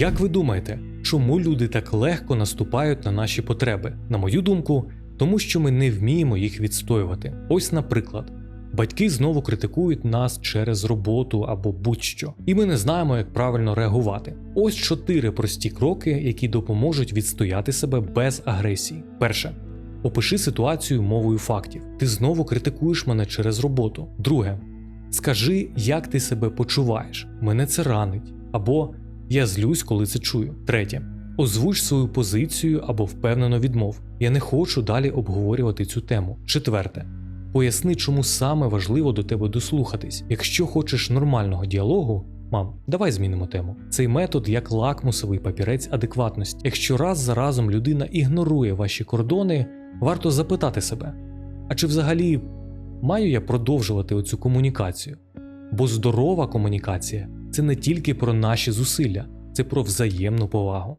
Як ви думаєте, чому люди так легко наступають на наші потреби? На мою думку, тому що ми не вміємо їх відстоювати. Ось, наприклад, батьки знову критикують нас через роботу або будь-що, і ми не знаємо, як правильно реагувати. Ось чотири прості кроки, які допоможуть відстояти себе без агресії. Перше. Опиши ситуацію мовою фактів. Ти знову критикуєш мене через роботу. Друге. Скажи, як ти себе почуваєш. Мене це ранить. Або я злюсь, коли це чую. Третє. Озвуч свою позицію або впевнено відмов. Я не хочу далі обговорювати цю тему. Четверте. Поясни, чому саме важливо до тебе дослухатись. Якщо хочеш нормального діалогу, мам, давай змінимо тему. Цей метод як лакмусовий папірець адекватності. Якщо раз за разом людина ігнорує ваші кордони, варто запитати себе: а чи взагалі маю я продовжувати оцю комунікацію? Бо здорова комунікація це не тільки про наші зусилля, це про взаємну повагу.